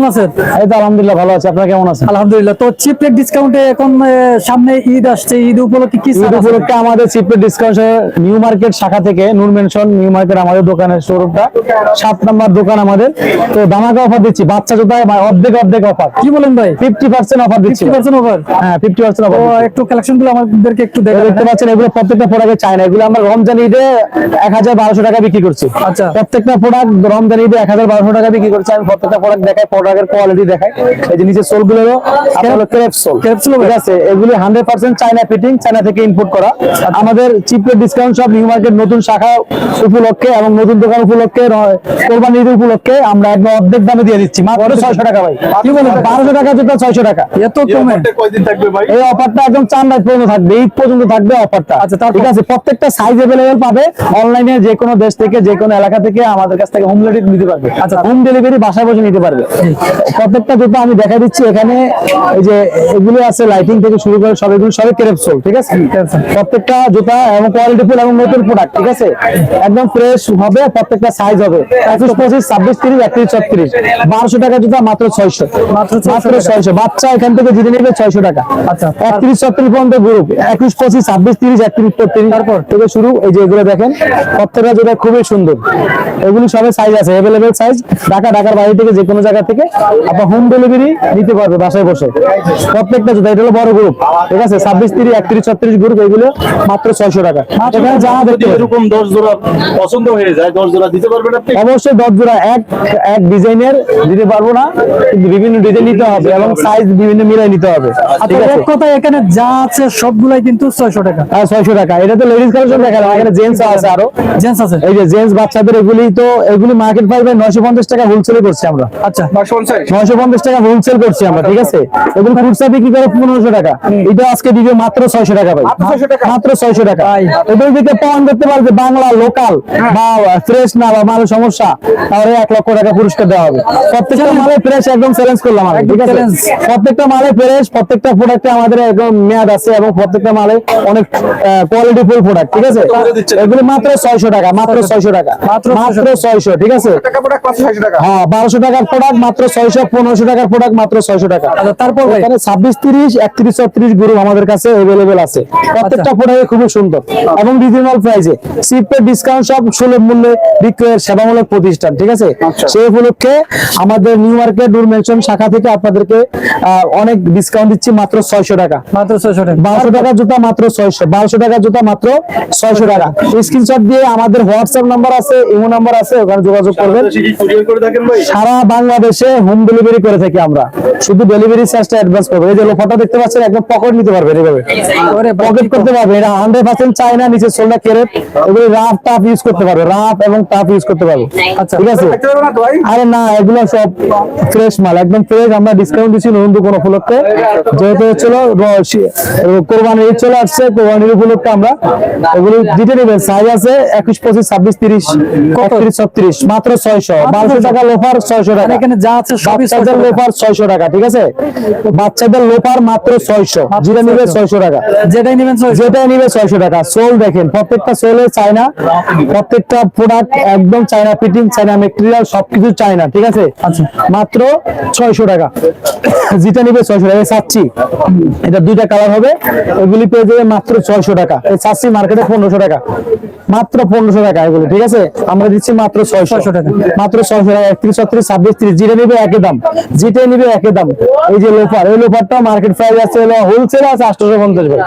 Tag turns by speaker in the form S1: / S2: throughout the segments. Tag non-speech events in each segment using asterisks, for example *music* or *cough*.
S1: কেমন আছেন?
S2: এই তো আলহামদুলিল্লাহ ভালো আছে। আপনারা কেমন আছেন?
S1: আলহামদুলিল্লাহ তো চিপ রেট ডিসকাউন্টে এখন সামনে ঈদ আসছে। ঈদ উপলক্ষে কি
S2: ঈদ উপলক্ষে আমাদের চিপের ডিসকাউন্ট নিউ মার্কেট শাখা থেকে নূর মেনশন নিউ মার্কেট আমাদের দোকানের শোরুমটা সাত নম্বর দোকান আমাদের। তো দামাকা অফার দিচ্ছি। বাচ্চা জুতায় মা- অর্ধেক অর্ধেক অফার
S1: কি বলেন ভাই?
S2: ফিফটি পার্সেন্ট অফার দিচ্ছি।
S1: পার্সেন্ট ওভার
S2: হ্যাঁ ফিফটি পার্সেন্ট অফার
S1: একটু কালেকশনগুলো আমাদেরকে একটু
S2: দেখতে পাচ্ছেন এগুলো প্রত্যেকটা প্রোডাক্টে চাই না। এগুলো আমরা রমজান ঈদে এক হাজার বারোশো টাকা বিক্রি করছি।
S1: আচ্ছা।
S2: প্রত্যেকটা প্রোডাক্ট রমজান ঈদে এক হাজার বারোশো টাকা বিক্রি করছি। আমি প্রত্যেকটা প্রোডাক্ট দেখাই প্রোডাক্টের কোয়ালিটি দেখাই এই যে নিচে সোল গুলো ক্রেপ সোল
S1: Crepe sole
S2: ঠিক আছে এগুলি hundred percent China fitting China থেকে ইম্পোর্ট করা আমাদের চিপের ডিসকাউন্ট সব নিউ মার্কেট নতুন শাখা উপলক্ষে এবং নতুন দোকান উপলক্ষে র- কোরবানি ঈদ উপলক্ষে আমরা একদম অর্ধেক দামে দিয়ে দিচ্ছি মাত্র ছয়শো টাকা ভাই কি বলেন বারোশো টাকা যেটা ছয়শো টাকা
S1: এত কমে
S3: কয়দিন থাকবে ভাই
S2: এই অফারটা একদম চার রাত পর্যন্ত থাকবে ঈদ পর্যন্ত থাকবে অফারটা
S1: আচ্ছা, তারপর?
S2: ঠিক আছে প্রত্যেকটা সাইজ अवेलेबल পাবে অনলাইনে যে কোনো দেশ থেকে যে কোনো এলাকা থেকে আমাদের কাছ থেকে হোম ডেলিভারি নিতে পারবে আচ্ছা হোম ডেলিভারি বাসায় বসে নিতে পারবে প্রত্যেকটা জুতো আমি দেখা দিচ্ছি। এখানে এই যে এগুলো আছে লাইটিং থেকে শুরু করে সব এগুলো সবই ক্রেপসোল ঠিক আছে? প্রত্যেকটা জুতা এবং কোয়ালিটি ফুল এবং নতুন প্রোডাক্ট ঠিক আছে? একদম ফ্রেশ হবে প্রত্যেকটা সাইজ হবে। একুশ পঁচিশ ছাব্বিশ তিরিশ একত্রিশ ছত্রিশ। বারোশো টাকা জুতা মাত্র ছয়শো।
S1: মাত্র
S2: মাত্র ছয়শো। বাচ্চা এখান থেকে জিতে নেবে ছয়শো টাকা।
S1: আচ্ছা,
S2: একত্রিশ ছত্রিশ পর্যন্ত গ্রুপ একুশ পঁচিশ ছাব্বিশ তিরিশ একত্রিশ তিরিশ তারপর? থেকে শুরু। এই যে এগুলো দেখেন প্রত্যেকটা জুতা খুবই সুন্দর। এগুলি সবাই সাইজ আছে অ্যাভেলেবেল সাইজ ঢাকা ঢাকার বাইরে থেকে যে কোনো জায়গা থেকে আপনার হোম ডেলিভারি নিতে পারবে বাসায় বসে। প্রত্যেকটা জুতা এটা হলো বড় গ্রুপ ঠিক আছে? ছাব্বিশ তিরিশ একত্রিশ ছত্রিশ গ্রুপ এগুলো মাত্র ছয়শো টাকা। এখানে যা দেখতে
S3: এরকম দশ জোড়া পছন্দ হয়ে যায় দশ জোড়া দিতে পারবেন আপনি?
S2: অবশ্যই দশ জোড়া এক এক ডিজাইনের দিতে পারব না কিন্তু বিভিন্ন ডিজাইন নিতে হবে এবং সাইজ বিভিন্ন মিলাই নিতে হবে।
S1: আচ্ছা এক কথায় এখানে যা আছে সবগুলাই কিন্তু ছয়শো টাকা।
S2: আর ছয়শো টাকা। এটা তো লেডিস কালেকশন দেখা এখানে জেন্টস আছে আরও।
S1: জেন্স আছে।
S2: এই যে জেন্টস বাচ্চাদের এগুলি তো এগুলি মার্কেট প্রাইস নয়শো পঞ্চাশ টাকা হোলসেল করছি আমরা।
S1: আচ্ছা।
S2: নয়শো পঞ্চাশ টাকা হোলসেল করছি আমরা ঠিক আছে? এগুলো খুচরা বিক্রি করে পনেরোশো টাকা। এটা আজকে দিবে মাত্র ছয়শো টাকা ভাই। মাত্র ছয়শো টাকা?
S1: ভাই।
S2: দিকে প্রমাণ করতে পারবে বাংলা লোকাল বা ফ্রেশ না বা সমস্যা তাহলে লক্ষ টাকা পুরস্কার দেওয়া হবে। প্রত্যেকটা মালে ফ্রেশ একদম চ্যালেঞ্জ করলাম আমি ঠিক আছে? প্রত্যেকটা মালে ফ্রেশ প্রত্যেকটা প্রোডাক্টে আমাদের একদম মেয়াদ আছে এবং প্রত্যেকটা মালে অনেক কোয়ালিটি ফুল প্রোডাক্ট ঠিক আছে? এগুলো মাত্র ছয়শো টাকা মাত্র ছয়শো টাকা।
S1: মাত্র
S2: মাত্র ছয়শো ঠিক আছে? হ্যাঁ বারোশো টাকার প্রোডাক্ট মাত্র ছয়শো পনেরোশো টাকার প্রোডাক্ট মাত্র ছয়শো টাকা।
S1: আচ্ছা, তারপর
S2: এখানে ছাব্বিশ তিরিশ একত্রিশ ছত্রিশ গ্রুপ আমাদের কাছে অ্যাভেলেবেল আছে। প্রত্যেকটা প্রোডাক্ট খুবই সুন্দর এবং রিজনেবল প্রাইসে সিপের ডিসকাউন্ট সব সুলভ মূল্যে বিক্রয়ের সেবামূলক প্রতিষ্ঠান ঠিক আছে? সেই উপলক্ষে আমাদের নিউ মার্কেট ডুর মেনশন শাখা থেকে আপনাদেরকে আহ, অনেক ডিসকাউন্ট দিচ্ছি মাত্র ছয়শো টাকা।
S1: মাত্র ছয়শো টাকা।
S2: বারোশো টাকার জুতা মাত্র ছয়শো বারোশো টাকার জুতা মাত্র ছয়শো টাকা। স্ক্রিনশট দিয়ে আমাদের হোয়াটসঅ্যাপ নাম্বার আছে ইমো নাম্বার আছে ওখানে যোগাযোগ করবেন। সারা বাংলাদেশে হোম ডেলিভারি করে থাকি আমরা। শুধু ডেলিভারি চার্জটা অ্যাডভান্স করব। এই যে ফটো দেখতে পাচ্ছেন একদম পকেট নিতে পারবেন এভাবে পকেট করতে পারবে এটা হান্ড্রেড পার্সেন্ট চাই না নিচে সোলটা কেরেট এগুলি রাফ টাফ ইউজ করতে পারবে। রাফ এবং টাফ ইউজ করতে পারবে।
S1: আচ্ছা।
S2: ঠিক আছে? আরে না এগুলো সব ফ্রেশ মাল। একদম ফ্রেশ আমরা ডিসকাউন্ট দিচ্ছি নতুন কোন উপলক্ষে। যেহেতু হচ্ছিল কোরবানির ঈদ চলে আসছে কোরবানির উপলক্ষে আমরা এগুলি দিতে নেবেন। সাইজ আছে একুশ পঁচিশ ছাব্বিশ তিরিশ ছত্রিশ। মাত্র ছয়শো। বারোশো টাকা লোফার ছয়শো টাকা।
S1: এখানে যা আছে
S2: বাচ্চাদের লোফার ছয়শো টাকা ঠিক আছে? বাচ্চাদের লোফার মাত্র যেটা নিবে টাকা।
S1: যেটাই নেবেন ছয়শো।
S2: যেটা নিবে টাকা। সোল দেখেন প্রত্যেকটা সোলে চায়না প্রত্যেকটা প্রোডাক্ট একদম চায়না ফিটিং চায়না মেটেরিয়াল সবকিছু চায়না ঠিক আছে। মাত্র ছয়শো টাকা। যেটা নিবে ছয়শো টাকা চাচ্ছি এটা দুইটা কালার হবে এগুলি পেয়ে যাবে মাত্র ছয়শো টাকা। এই চাচ্ছি মার্কেটে পনেরোশো টাকা। মাত্র পনেরোশো টাকা এগুলো ঠিক আছে? আমরা দিচ্ছি মাত্র ছয়শো।
S1: 600 টাকা।
S2: মাত্র ছয়শো টাকা একত্রিশ ছত্রিশ ছাব্বিশ ত্রিশ যেটা নিবে একই দাম। যেটা নিবে একই দাম। এই যে লোফার এই লোফারটা মার্কেট প্রাইস আছে হলো হোলসেল আছে আটশোশো পঞ্চাশ ভাই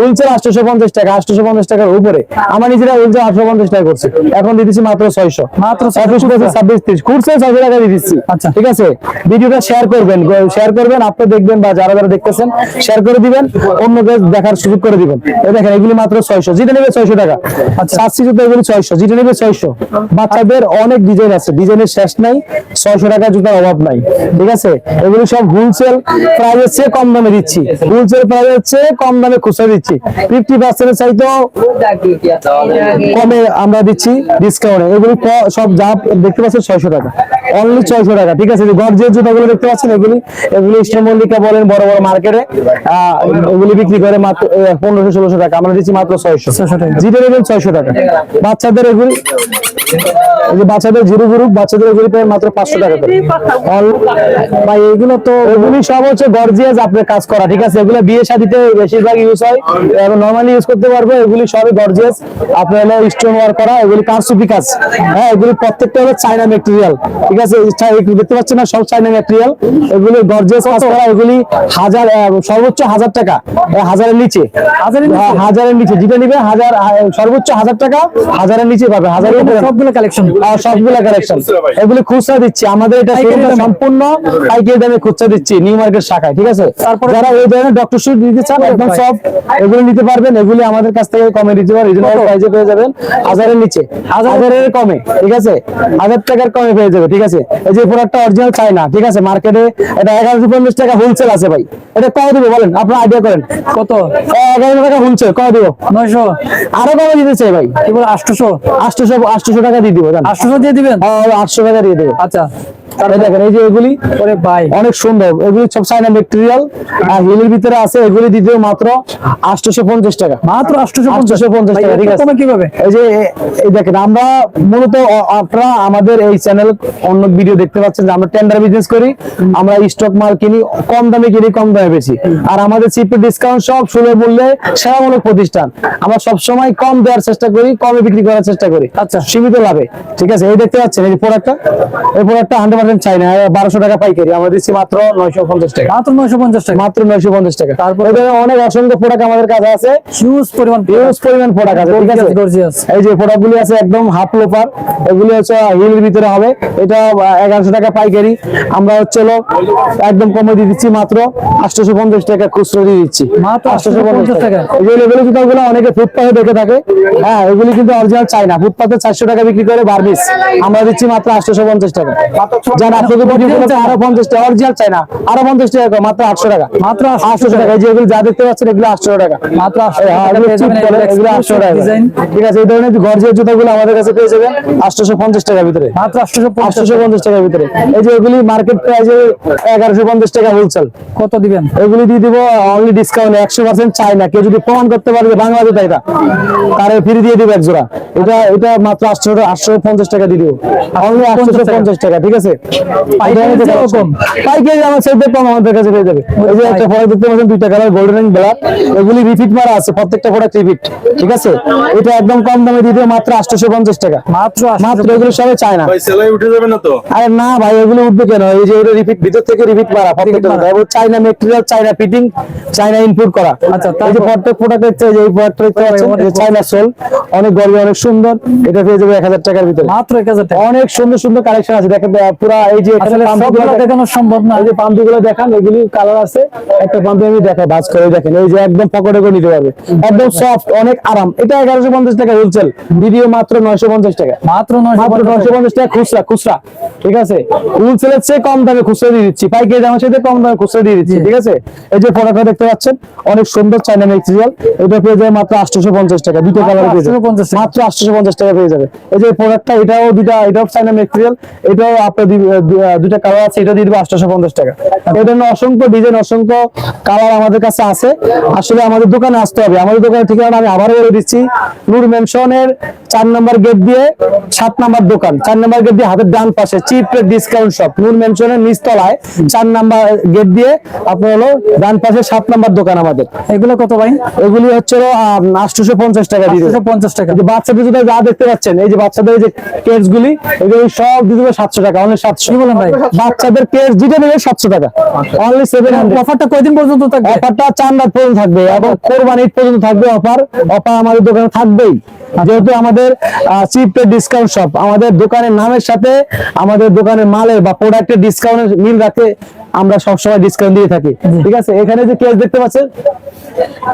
S2: হোলসেল আটশোশো পঞ্চাশ টাকা আটশোশো পঞ্চাশ টাকার উপরে। আমার নিজেরা হোলসেল আটশো পঞ্চাশ টাকা করছে। এখন দিচ্ছি মাত্র ছয়শো।
S1: মাত্র
S2: পঁচিশ ছাব্বিশ ত্রিশ। খুচরা ছয়শো টাকা দিয়ে দিচ্ছি।
S1: আচ্ছা।
S2: ঠিক আছে? ভিডিওটা শেয়ার করবেন শেয়ার করবেন আপনি দেখবেন বা যারা যারা দেখতেছেন শেয়ার করে দিবেন অন্য অন্যকে দেখার সুযোগ করে দিবেন। এই দেখেন এগুলি মাত্র ছয়শো। যেটা নেবে ছয়শো টাকা। আচ্ছা। সাতশি জুতো এগুলি ছয়শো। যেটা নেবে ছয়শো। বাচ্চাদের অনেক ডিজাইন আছে। ডিজাইনের শেষ নাই। ছয়শো টাকা জুতার অভাব নাই, ঠিক আছে? এগুলো সব হোলসেল প্রাইসের চেয়ে কম দামে দিচ্ছি। হোলসেল প্রাইসের চেয়ে কম দামে খুচরা দিচ্ছি। ফিফটি পার্সেন্টের চাইতেও কমে আমরা দিচ্ছি ডিসকাউন্টে এগুলো সব যা দেখতে পাচ্ছেন ছয়শো টাকা। অনলি ছয়শো টাকা। ঠিক আছে গর্জের জুতাগুলো দেখতে পাচ্ছেন এগুলি এগুলি বলেন বড় বড় মার্কেটে এগুলি বিক্রি করে মাত্র পনেরোশো ষোলোশো টাকা। আমরা দিচ্ছি মাত্র ছয়শো।
S1: 600 টাকা।
S2: জিরো নেবেন ছয়শো টাকা। বাচ্চাদের এগুলি এই যে বাচ্চাদের জিরো বাচ্চাদের এগুলি মাত্র পাঁচশো টাকা করে।
S1: ভাই এগুলো তো
S2: এগুলি সব হচ্ছে গর্জিয়াস আপনার কাজ করা। ঠিক আছে এগুলো বিয়ে শাদিতে বেশিরভাগ ইউজ হয়। এবং নর্মালি ইউজ করতে পারব এগুলি সবই গর্জিয়াস। আপনার হলো স্টোন ওয়ার্ক করা এগুলি কারসুপি কাজ। হ্যাঁ এগুলি প্রত্যেকটা হলো চাইনা ম্যাটেরিয়াল ঠিক আছে এই চা- এগুলো দেখতে পাচ্ছেন না সব চাইনা ম্যাটেরিয়াল এগুলি গর্জিয়াস করা এগুলি হাজার সর্বোচ্চ হাজার টাকা। হাজারের নিচে। হাজারের নিচে? যেটা নিবে হাজার সর্বোচ্চ হাজার টাকা হাজারের নিচে পাবে হাজারের
S1: সবগুলো কালেকশন
S2: আর কালেকশন এগুলি খুচরা দিচ্ছি। আমাদের এটা। সম্পূর্ণ পাইকারি দামে খুচরা দিচ্ছি নিউ মার্কেট শাখায় ঠিক আছে?
S1: তারপরে-
S2: যারা এই ধরনের ডক্টর শুট নিতে চান একদম সব এগুলো নিতে পারবেন। এগুলি আমাদের কাছ থেকে কমে রিজনেবল প্রাইসে পেয়ে যাবেন। হাজারের নিচে। হাজারের কমে ঠিক আছে? হাজার টাকার কমে পেয়ে যাবে ঠিক আছে? এই যে প্রোডাক্টটা অরিজিনাল চাই না ঠিক আছে? মার্কেটে এটা এগারোশো পঞ্চাশ টাকা হোলসেল আছে ভাই। এটা কত দিব বলেন? আপনার আইডিয়া করেন।
S1: কত?
S2: এগারোশো টাকা হোলসেল কত দিব?
S1: নয়শো।
S2: আরও কমে দিতে চাই ভাই?
S1: কি বলে আটশোশো?
S2: আটশোশো আটশোশো টাকা দিয়ে দিব
S1: আটশোশো দিয়ে দিবেন?
S2: আটশো টাকা দিয়ে দেবো।
S1: আচ্ছা।
S2: দেখেন এই যে এগুলি অনেক সুন্দর। এগুলি সব চাইনা মেটেরিয়াল আর হিলের ভিতরে আছে এগুলি দিতে মাত্র আটশোশো পঞ্চাশ টাকা।
S1: মাত্র আটশোশো
S2: আটশোশো পঞ্চাশ টাকা ঠিক আছে?
S1: কীভাবে?
S2: এই যে এই দেখেন আমরা মূলত আপনারা আমাদের এই চ্যানেল অন্য ভিডিও দেখতে পাচ্ছেন যে আমরা টেন্ডার বিজনেস করি আমরা স্টক মাল কিনি কম দামে কিনি কম দামে বেশি আর আমাদের চিপে ডিসকাউন্ট সব সুলভ মূল্যে সেবামূলক প্রতিষ্ঠান। আমরা সব সময় কম দেওয়ার চেষ্টা করি কমে বিক্রি করার চেষ্টা করি।
S1: আচ্ছা।
S2: সীমিত লাভে ঠিক আছে? এই দেখতে পাচ্ছেন এই প্রোডাক্টটা এই প্রোডাক্টটা হান্ড্রেড পার্সেন্ট চাই না বারোশো টাকা পাইকারি। আমরা দিচ্ছি মাত্র নয়শো পঞ্চাশ টাকা।
S1: মাত্র নয়শো পঞ্চাশ টাকা।
S2: মাত্র নয়শো পঞ্চাশ টাকা। তারপরে অনেক অসংখ্য প্রোডাক্ট আমাদের কাছে আছে।
S1: হিউজ পরিমাণ
S2: হিউজ পরিমাণ প্রোডাক্ট আছে ঠিক আছে? এই যে প্রোডাক্ট গুলি আছে একদম হাফ লোপার এগুলি হচ্ছে হিলের ভিতরে হবে। এটা এগারোশো টাকা পাইকারি। আমরা হচ্ছে একদম কমে দিয়ে দিচ্ছি মাত্র আটশোশো পঞ্চাশ টাকা খুচরো দিয়ে দিচ্ছি।
S1: মাত্র
S2: 850
S1: টাকা।
S2: এই যে লেভেলের জুতাগুলো অনেকে ফুটপাথে দেখে থাকে। হ্যাঁ এগুলি কিন্তু অরিজিনাল চাই না ফুটপাথে চারশো টাকা বিক্রি করে বার্বিস। আমরা দিচ্ছি মাত্র আটশোশো পঞ্চাশ টাকা। জান আপনাদের আরও পঞ্চাশ টাকা অরিজিনাল চাই না। আরও পঞ্চাশ টাকা মাত্র আটশো টাকা।
S1: মাত্র
S2: আটশো টাকা। যা দেখতে পাচ্ছেন এগুলো আটশো টাকা।
S1: মাত্র 800
S2: হ্যাঁ,
S1: টাকা।
S2: এগুলো
S1: পেয়ে
S2: cheap
S1: যাবেন,
S2: করে,
S1: এগুলো
S2: এগুলো 800 টাকা।
S1: design।
S2: ঠিক আছে এই ধরনের গর্জিয়াস জুতাগুলো আমাদের কাছে পেয়ে যাবেন আটশোশো পঞ্চাশ টাকার ভিতরে।
S1: মাত্র আটশোশো পঞ্চাশ
S2: আটশোশো পঞ্চাশ টাকার ভিতরে। এই যে এগুলি মার্কেট প্রাইসে এগারোশো পঞ্চাশ টাকা হোলসেল
S1: কত দিবেন?
S2: এগুলি দিয়ে দিব অনলি ডিসকাউন্ট একশো পার্সেন্ট চাই না কেউ যদি প্রমাণ করতে পারবে বাংলা জুতা এটা তারে ফ্রি দিয়ে দিব এক জোড়া। এটা এটা মাত্র আটশো আটশো পঞ্চাশ টাকা দিয়ে দিব। অনলি আটশো পঞ্চাশ টাকা ঠিক আছে?
S1: পাইকারি
S2: এটা
S1: যেরকম।
S2: আমার সেটা কম আমাদের কাছে পেয়ে যাবে। এই যে একটা প্রোডাক্ট দেখতে পাচ্ছেন দুইটা কালার গোল্ডেন এন্ড ব্ল্যাক এগুলি রিপিট মারা আছে প্রত্যেকটা প্রোডাক্ট রিপিট ঠিক আছে? এটা একদম কম দামে দিয়ে মাত্র আটশো পঞ্চাশ টাকা।
S1: মাত্র
S2: মাত্র এগুলো সবাই চায় না।
S3: ভাই সেলাই উঠে যাবে না তো?
S2: আরে না ভাই এগুলো উঠবে কেন? এই যে এটা রিপিট ভিতর থেকে রিপিট মারা প্রত্যেকটা এবং China material China fitting input করা।
S1: আচ্ছা,
S2: এই যে প্রত্যেক প্রোডাক্ট দেখতে যে এই প্রোডাক্ট দেখতে পাচ্ছেন
S1: অনেক
S2: সোল অনেক গর্বে অনেক সুন্দর। এটা পেয়ে যাবে এক হাজার টাকার ভিতরে।
S1: মাত্র এক হাজার টাকা।
S2: অনেক সুন্দর সুন্দর কালেকশন আছে। দেখেন পুরা এই যে
S1: আসলে
S2: পাম্পগুলো দেখানো
S1: সম্ভব না।
S2: এই যে পাম্পগুলো দেখান এগুলি কালার আছে। একটা পাম্পে আমি দেখাই বাজ করে দেখেন। এই যে একদম পকেটে করে নিতে পারবে। একদম সফট অনেক আরাম। এটা এগারোশো পঞ্চাশ টাকা হোলসেল ভিডিও মাত্র নয়শো পঞ্চাশ টাকা।
S1: মাত্র নয়শো
S2: মাত্র
S1: পঞ্চাশ
S2: নয়শো পঞ্চাশ টাকা খুচরা খুচরা। ঠিক আছে? হোলসেলের চেয়ে কম দামে খুচরা দিয়ে দিচ্ছি। পাইকারি দামের সাথে কম দামে খুচরা দিয়ে দিচ্ছি। ঠিক আছে? এই যে প্রোডাক্টটা দেখতে পাচ্ছেন অনেক সুন্দর চাইনা মেটেরিয়াল এটা পেয়ে যাবে মাত্র আটশোশো পঞ্চাশ টাকা। দুটো কালার পেয়ে যাবে।
S1: 850
S2: মাত্র আটশোশো পঞ্চাশ টাকা পেয়ে যাবে। এই যে প্রোডাক্টটা এটাও দুটা এটাও চাইনা মেটেরিয়াল এটাও আপনার দুইটা কালার আছে এটা দিয়ে দিব আটশোশো পঞ্চাশ টাকা। এই জন্য অসংখ্য ডিজাইন অসংখ্য কালার আমাদের কাছে আছে। আসলে আমাদের দোকানে আসতে হবে। আমাদের দোকানের ঠিকানা আমি আবারও বলে দিচ্ছি। নূর মেনশনের চার নম্বর গেট দিয়ে সাত নম্বর দোকান। চার নম্বর গেট দিয়ে হাতের ডান পাশে চিপ ডিসকাউন্ট শপ নূর মেনশনের নিচতলায় চার নম্বর গেট দিয়ে আপনার হলো ডান পাশে সাত নম্বর দোকান আমাদের।
S1: এগুলো কত ভাই?
S2: এগুলি হচ্ছে আটশোশো পঞ্চাশ টাকা দিয়ে
S1: পঞ্চাশ টাকা।
S2: বাচ্চাদের যা দেখতে পাচ্ছেন এই যে বাচ্চাদের যে কেটস গুলি এগুলি সব দিয়ে দেবে সাতশো টাকা।
S1: অনেক
S2: বাচ্চাদের টাকা। অনলি
S1: অফারটা কয়দিন পর্যন্ত থাকবে?
S2: অফারটা চার রাত পর্যন্ত থাকবে এবং ঈদ পর্যন্ত থাকবে অফার। অফার আমাদের দোকানে থাকবেই। যেহেতু আমাদের চিপে ডিসকাউন্ট শপ আমাদের দোকানের নামের সাথে আমাদের দোকানের মালের বা প্রোডাক্টের ডিসকাউন্টের মিল রাখে আমরা সবসময় ডিসকাউন্ট দিয়ে থাকি। ঠিক আছে? এখানে যে কেস দেখতে পাচ্ছেন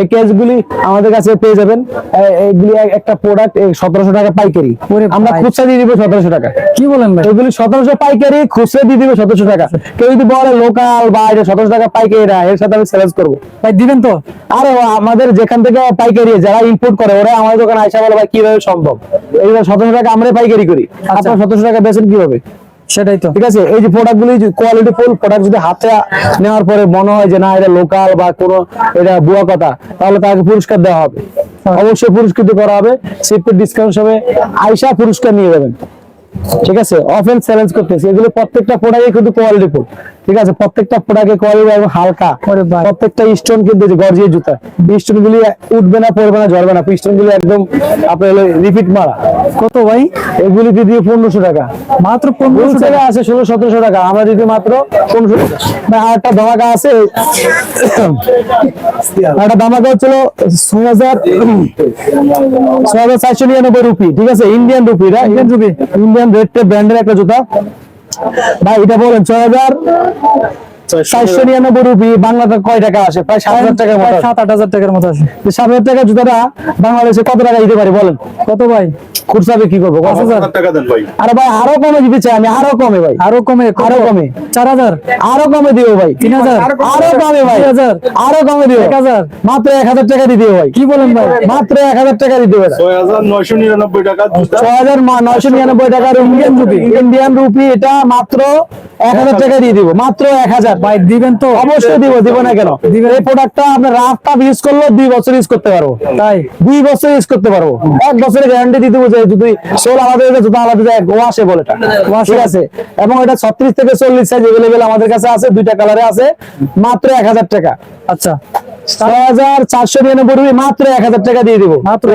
S2: এই কেসগুলি আমাদের কাছে পেয়ে যাবেন। এইগুলি একটা প্রোডাক্ট সতেরোশো টাকা পাইকারি। আমরা খুচরা দিয়ে দিব সতেরোশো টাকা।
S1: কি বলেন ভাই?
S2: এগুলি সতেরোশো পাইকারি খুচরা দিয়ে দিবে সতেরোশো টাকা। কেউ যদি বলে লোকাল বা এটা সতেরোশো টাকা পাইকারি না এর সাথে আমি সেলেস করব।
S1: ভাই দিবেন তো?
S2: আর আমাদের যেখান থেকে পাইকারি যারা ইম্পোর্ট করে ওরা আমাদের দোকানে আইসা বলে ভাই কীভাবে সম্ভব? এইবার সতেরোশো টাকা আমরা পাইকারি করি।
S1: আচ্ছা।
S2: আপনার সতেরোশো টাকা বেচেন কীভাবে?
S1: সেটাই তো।
S2: ঠিক আছে? এই যে প্রোডাক্ট গুলি কোয়ালিটি ফুল প্রোডাক্ট যদি হাতে নেওয়ার পরে মনে হয় যে না এটা লোকাল বা কোনো এটা বুয়া কথা তাহলে তাকে পুরস্কার দেওয়া হবে। অবশ্যই পুরস্কৃত করা হবে। সিপের ডিসকাউন্ট হবে আইসা পুরস্কার নিয়ে যাবেন। ঠিক আছে? অফেন্স চ্যালেঞ্জ করতেছি। এগুলো প্রত্যেকটা প্রোডাক্টে কিন্তু কোয়ালিটি ফুল ঠিক আছে? প্রত্যেকটা প্রোডাক্টে কোয়ালিটি এবং হালকা। প্রত্যেকটা স্টোন কিন্তু গর্জিয়ে জুতা। স্টোন গুলি উঠবে না পড়বে না ঝরবে না। স্টোন গুলি একদম আপনার রিপিট মারা।
S1: কত ভাই?
S2: এগুলি দিয়ে পনেরোশো টাকা।
S1: মাত্র পনেরোশো
S2: হোলসেলে আছে ষোলো সতেরোশো টাকা। আমরা দিদি মাত্র পনেরোশো টাকা। আর একটা ধামাকা আছে। *coughs* একটা ধামাকা হচ্ছিল ছয় হাজার ছয় হাজার চারশো নিরানব্বই রুপি ঠিক আছে? Indian rupee Indian rupee Indian red ব্র্যান্ডের একটা জুতা। ভাই এটা বলেন ছয় হাজার। চারশো নিরানব্বই রুপি বাংলাতে কয় টাকা আসে? প্রায় সাত হাজার টাকার মতো
S1: সাত আট হাজার টাকার মতো আছে
S2: সাত হাজার টাকার জুতাটা বাংলাদেশে কত টাকা দিতে পারি বলেন?
S1: কত ভাই?
S2: খুচরা কি করব
S3: পাঁচ হাজার। টাকা দেন ভাই।
S2: আরে ভাই আরও কমে দিতে চাই আমি আরও কমে ভাই।
S1: আরও কমে
S2: আরও কমে।
S1: চার হাজার।
S2: আরও কমে দিও ভাই।
S1: তিন হাজার।
S2: আরও কমে ভাই।
S1: হাজার।
S2: আরও কমে দিও।
S1: এক হাজার।
S2: মাত্র এক হাজার টাকা দিতে ভাই।
S1: কি বলেন ভাই?
S2: মাত্র এক হাজার টাকা দিতে হবে।
S3: ছয় হাজার নয়শো নিরানব্বই টাকা
S2: ছয় হাজার নয়শো নিরানব্বই টাকার ইন্ডিয়ান রুপি। ইন্ডিয়ান রুপি এটা মাত্র এক হাজার। টাকা দিয়ে দিব। মাত্র এক হাজার।
S1: ভাই দিবেন তো?
S2: অবশ্যই দিব দিব না কেন? এই প্রোডাক্টটা আপনি রাফ ইউজ করলে দুই বছর ইউজ করতে পারব।
S1: তাই?
S2: দুই বছর ইউজ করতে পারব। এক বছরের গ্যারান্টি দিতে বুঝে যদি সোল আলাদা হয়ে জুতো আলাদা যায় ওয়াশে বলে এটা। ঠিক আছে? এবং এটা ছত্রিশ থেকে চল্লিশ সাইজ अवेलेबल আমাদের কাছে আছে দুইটা কালারে আছে মাত্র এক হাজার টাকা।
S1: আচ্ছা।
S2: মাত্র এক হাজার টাকা দিয়ে দিব।
S1: মাত্র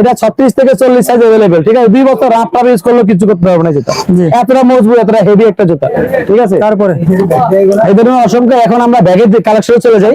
S2: এটা ছত্রিশ থেকে সাইজ ঠিক আছে? দুই বছর ইউজ কিছু করতে হবে না জুতা। এতটা মজবুত এতটা হেভি একটা জুতা ঠিক আছে?
S1: তারপরে?
S2: অসংখ্য এখন আমরা ব্যাগের কালেকশনে চলে যাই।